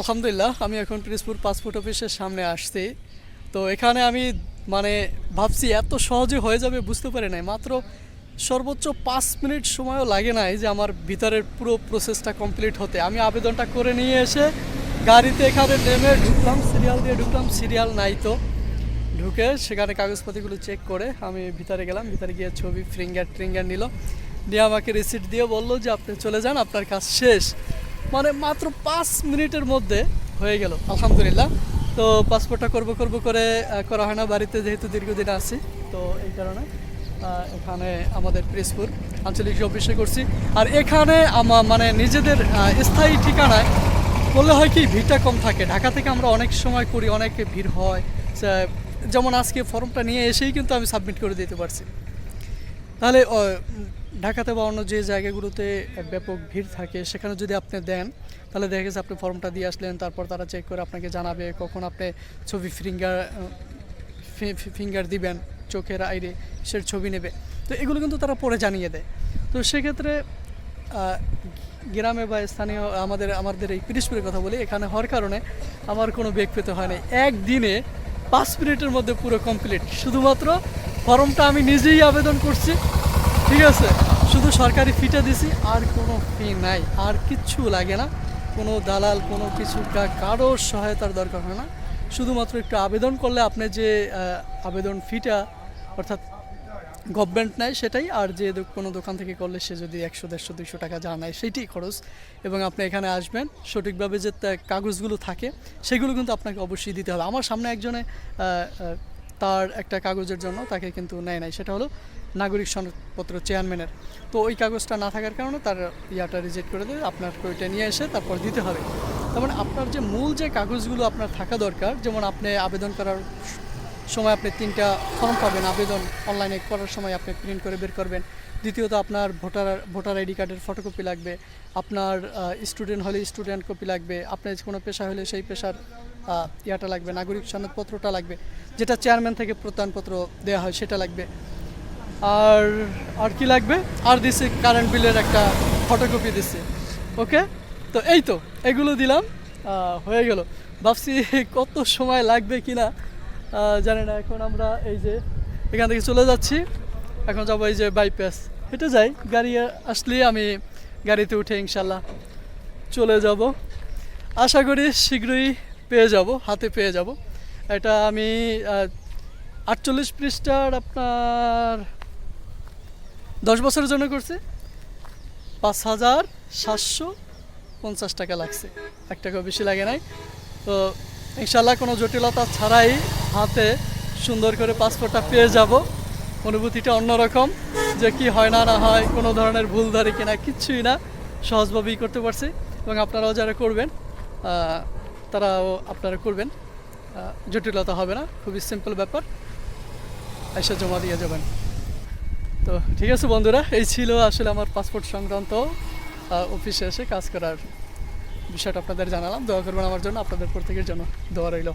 আলহামদুলিল্লাহ, আমি এখন পিরিজপুর পাসপোর্ট অফিসের সামনে আসছি। তো এখানে আমি মানে ভাবছি এত সহজে হয়ে যাবে বুঝতে পারি নাই। মাত্র সর্বোচ্চ পাঁচ মিনিট সময়ও লাগে নাই যে আমার ভিতরের পুরো প্রসেসটা কমপ্লিট হতে। আমি আবেদনটা করে নিয়ে এসে গাড়িতে এখানে নেমে ঢুকলাম সিরিয়াল দিয়ে ঢুকলাম সিরিয়াল নাই তো। ঢুকে সেখানে কাগজপাতিগুলো চেক করে আমি ভিতরে গেলাম, ভিতরে গিয়ে ছবি ফিঙ্গার ট্রিঙ্গার নিল। দিয়ে আমাকে রিসিট দিয়ে বলল যে আপনি চলে যান, আপনার কাজ শেষ। মানে মাত্র পাঁচ মিনিটের মধ্যে হয়ে গেল, আলহামদুলিল্লাহ। তো পাসপোর্টটা করব করব করে করা হয় না, বাড়িতে যেহেতু দীর্ঘদিন আছি, তো এই কারণে এখানে আমাদের পিরিজপুর আঞ্চলিক অফিসে করছি। আর এখানে আমা মানে নিজেদের স্থায়ী ঠিকানায় বললে হয় কি, ভিড়টা কম থাকে। ঢাকা থেকে আমরা অনেক সময় করি, অনেক ভিড় হয়। যেমন আজকে ফর্মটা নিয়ে এসেই কিন্তু আমি সাবমিট করে দিতে পারছি। তাহলে ঢাকাতে বা অন্য যে জায়গাগুলোতে ব্যাপক ভিড় থাকে, সেখানে যদি আপনি দেন, তাহলে দেখা গেছে আপনি ফর্মটা দিয়ে আসলেন, তারপর তারা চেক করে আপনাকে জানাবে, কখন আপনি ছবি ফিঙ্গার ফিঙ্গার দিবেন চোখের আইরে, সে ছবি নেবে। তো এগুলো কিন্তু তারা পরে জানিয়ে দেয়। তো সেক্ষেত্রে গ্রামে বা স্থানীয় আমাদের আমাদের এই পিরিশপুরের কথা বলি, এখানে হওয়ার কারণে আমার কোনো বেগ পেতে হয় না একদিনে পাঁচ মিনিটের মধ্যে পুরো কমপ্লিট শুধুমাত্র ফর্মটা আমি নিজেই আবেদন করছি। ঠিক আছে, শুধু সরকারি ফিটা দিছি, আর কোনো ফি নাই, আর কিচ্ছু লাগে না। কোনো দালাল, কোনো কিছু কারোর সহায়তার দরকার হয় না। শুধুমাত্র একটু আবেদন করলে আপনি যে আবেদন ফিটা অর্থাৎ গভর্নমেন্ট নেয় সেটাই, আর যে কোনো দোকান থেকে করলে সে যদি একশো, দেড়শো, দুইশো টাকা যা নেয় সেইটাই খরচ। এবং আপনি এখানে আসবেন, সঠিকভাবে যে কাগজগুলো থাকে, সেগুলো কিন্তু আপনাকে অবশ্যই দিতে হবে। আমার সামনে একজনে তার একটা কাগজের জন্য তাকে কিন্তু নেয় নাই। সেটা হলো নাগরিক সনদপত্র চেয়ারম্যানের। তো ওই কাগজটা না থাকার কারণে তার ইয়াটা রিজেক্ট করে দেবে আপনার ওইটা নিয়ে এসে তারপর দিতে হবে। তার মানে আপনার যে মূল যে কাগজগুলো আপনার থাকা দরকার, যেমন আপনি আবেদন করার সময় আপনি তিনটা ফর্ম পাবেন, আবেদন অনলাইনে করার সময় আপনি প্রিন্ট করে বের করবেন। দ্বিতীয়ত আপনার ভোটার ভোটার আইডি কার্ডের ফটোকপি লাগবে। আপনার স্টুডেন্ট হলে স্টুডেন্ট কপি লাগবে। আপনার কোনো পেশা হলে সেই পেশার ইয়াটা লাগবে, নাগরিক সনদপত্রটা লাগবে। যেটা চেয়ারম্যান থেকে প্রত্যয়নপত্র দেওয়া হয়, সেটা লাগবে। আর আর কি লাগবে? আর দিছে কারেন্ট বিলের একটা ফটোকপি দিছে। ওকে তো এই তো, এগুলো দিলাম হয়ে গেল। ভাবছি কত সময় লাগবে কি না জানি না। এখন আমরা এই যে এখান থেকে চলে যাচ্ছি। এখন যাব এই যে বাইপাস হেঁটে যাই, গাড়ি আসলে আমি গাড়িতে উঠে ইনশাল্লাহ চলে যাব। আশা করি শীঘ্রই পেয়ে যাব, হাতে পেয়ে যাব। এটা আমি আটচল্লিশ পৃষ্ঠার আপনার দশ বছরের জন্য করছি। পাঁচ হাজার সাতশো পঞ্চাশ টাকা লাগছে। এক টাকা বেশি লাগে নাই। তো ইনশাল্লাহ কোনো জটিলতা ছাড়াই হাতে সুন্দর করে পাসপোর্টটা পেয়ে যাব। অনুভূতিটা অন্যরকম, যে কি হয় না না হয়, কোনো ধরনের ভুল ধরে কিনা, কিচ্ছুই না, সহজভাবেই করতে পারছি। এবং আপনারাও যারা করবেন তারাও আপনারা করবেন। জটিলতা হবে না, খুবই সিম্পল ব্যাপার। এসে জমা দিয়ে যাবেন। তো ঠিক আছে বন্ধুরা, এই ছিল আসলে আমার পাসপোর্ট সংক্রান্ত অফিসে এসে কাজ করার বিষয়টা আপনাদের জানালাম। দোয়া করবেন আমার জন্য, আপনাদের প্রত্যেকের জন্য। দোয়া রইল।